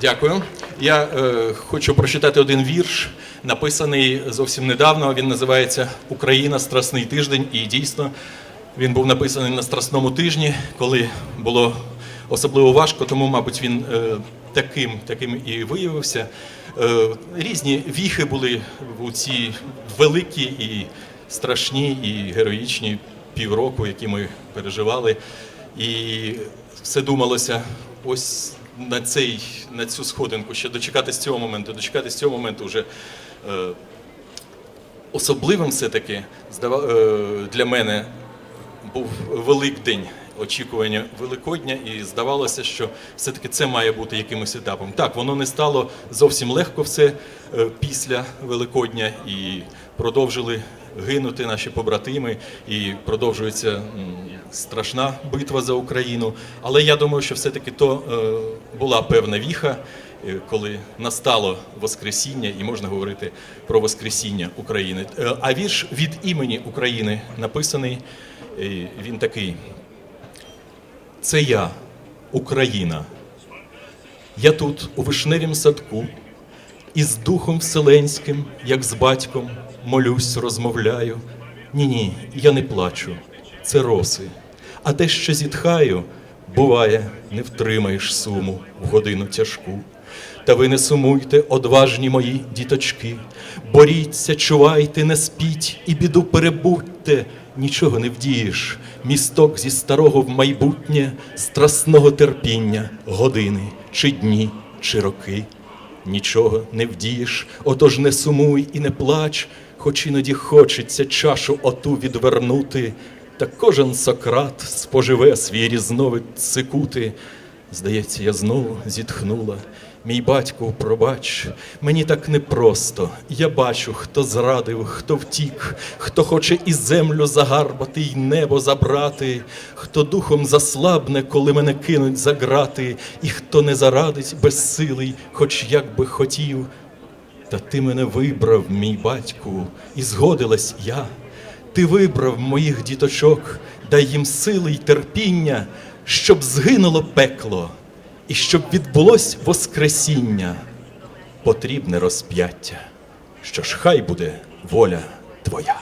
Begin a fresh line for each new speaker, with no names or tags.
Дякую. Я е, хочу прочитати один вірш, написаний зовсім недавно. Він називається Україна Страсний тиждень. І дійсно він був написаний на Страсному тижні, коли було особливо важко, тому, мабуть, він е, таким, таким і виявився. Е, різні віхи були у ці великі і страшні, і героїчні півроку, які ми переживали. І все думалося, ось на, цей, на цю сходинку, ще дочекатись цього моменту, дочекатись цього моменту вже е, особливим все-таки е, для мене був Великдень очікування Великодня, і здавалося, що все-таки це має бути якимось етапом. Так, воно не стало зовсім легко все е, після Великодня і продовжили гинути наші побратими, і продовжується страшна битва за Україну. Але я думаю, що все-таки то е, була певна віха, е, коли настало Воскресіння, і можна говорити про Воскресіння України. Е, А вірш від імені України написаний. Він такий. Це я, Україна. Я тут, у вишневім садку, із духом вселенським, як з батьком, молюсь, розмовляю. Ні, ні, я не плачу, це роси. А те, що зітхаю, буває, не втримаєш суму в годину тяжку. Та ви не сумуйте, одважні мої діточки, боріться, чувайте, не спіть і біду перебудьте, нічого не вдієш. Місток зі старого в майбутнє, страсного терпіння, години чи дні, чи роки. Нічого не вдієш, отож не сумуй і не плач, хоч іноді хочеться чашу оту відвернути, та кожен Сократ споживе свій різновид цикути. Здається, я знову зітхнула. Мій батько, пробач, мені так непросто. Я бачу, хто зрадив, хто втік, хто хоче і землю загарбати, й небо забрати, хто духом заслабне, коли мене кинуть за грати, і хто не зарадить безсилий, хоч як би хотів. Та ти мене вибрав, мій батьку, і згодилась я. Ти вибрав моїх діточок, дай їм сили й терпіння, щоб згинуло пекло, і щоб відбулось Воскресіння. Потрібне розп'яття. Що ж хай буде воля твоя.